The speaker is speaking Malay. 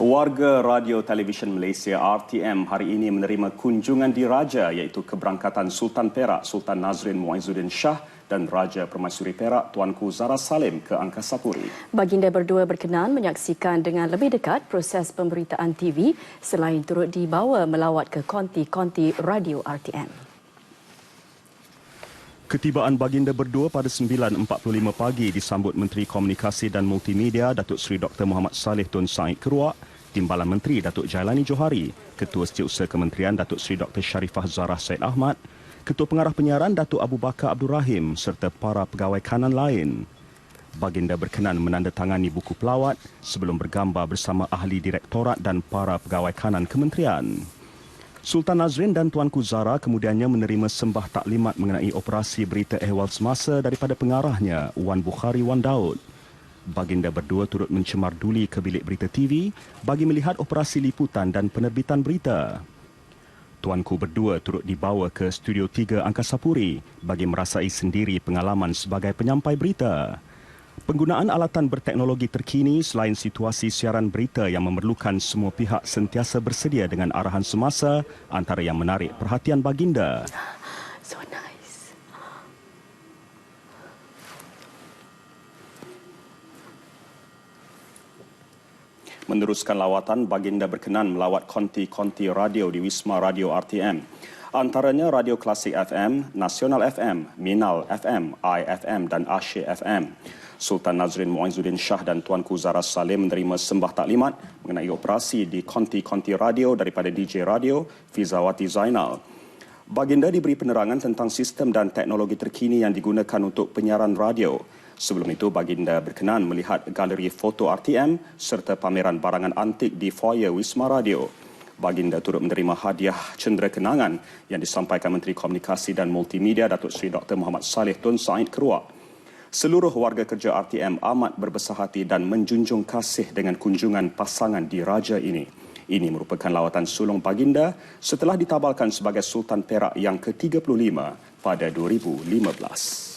Warga Radio Televisyen Malaysia RTM hari ini menerima kunjungan diraja iaitu keberangkatan Sultan Perak Sultan Nazrin Muizuddin Shah dan Raja Permaisuri Perak Tuanku Zara Salim ke Angkasa Puri. Baginda berdua berkenan menyaksikan dengan lebih dekat proses pemberitaan TV selain turut dibawa melawat ke konti-konti radio RTM. Ketibaan baginda berdua pada 9.45 pagi disambut Menteri Komunikasi dan Multimedia Datuk Seri Dr. Muhammad Saleh Tun Said Keruak, Timbalan Menteri Datuk Jailani Johari, Ketua Setiausaha Kementerian Datuk Seri Dr. Sharifah Zarah Said Ahmad, Ketua Pengarah Penyiaran Datuk Abu Bakar Abdul Rahim serta para pegawai kanan lain. Baginda berkenan menandatangani buku pelawat sebelum bergambar bersama ahli direktorat dan para pegawai kanan kementerian. Sultan Nazrin dan Tuanku Zara kemudiannya menerima sembah taklimat mengenai operasi berita ehwal semasa daripada pengarahnya Wan Bukhari Wan Daud. Baginda berdua turut mencemar duli ke bilik berita TV bagi melihat operasi liputan dan penerbitan berita. Tuanku berdua turut dibawa ke Studio 3 Angkasa Puri bagi merasai sendiri pengalaman sebagai penyampai berita. Penggunaan alatan berteknologi terkini selain situasi siaran berita yang memerlukan semua pihak sentiasa bersedia dengan arahan semasa antara yang menarik perhatian baginda. So Meneruskan lawatan, baginda berkenan melawat konti-konti radio di Wisma Radio RTM. Antaranya Radio Klasik FM, Nasional FM, Minal FM, IFM dan Asyik FM. Sultan Nazrin Muizuddin Shah dan Tuanku Zara Salim menerima sembah taklimat mengenai operasi di konti-konti radio daripada DJ Radio Fizawati Zainal. Baginda diberi penerangan tentang sistem dan teknologi terkini yang digunakan untuk penyiaran radio. Sebelum itu, Baginda berkenan melihat galeri foto RTM serta pameran barangan antik di foyer Wisma Radio. Baginda turut menerima hadiah cendera kenangan yang disampaikan Menteri Komunikasi dan Multimedia Datuk Seri Dr. Muhammad Saleh Tun Said Keruak. Seluruh warga kerja RTM amat berbesar hati dan menjunjung kasih dengan kunjungan pasangan diraja ini. Ini merupakan lawatan sulung baginda setelah ditabalkan sebagai Sultan Perak yang ke-35 pada 2015.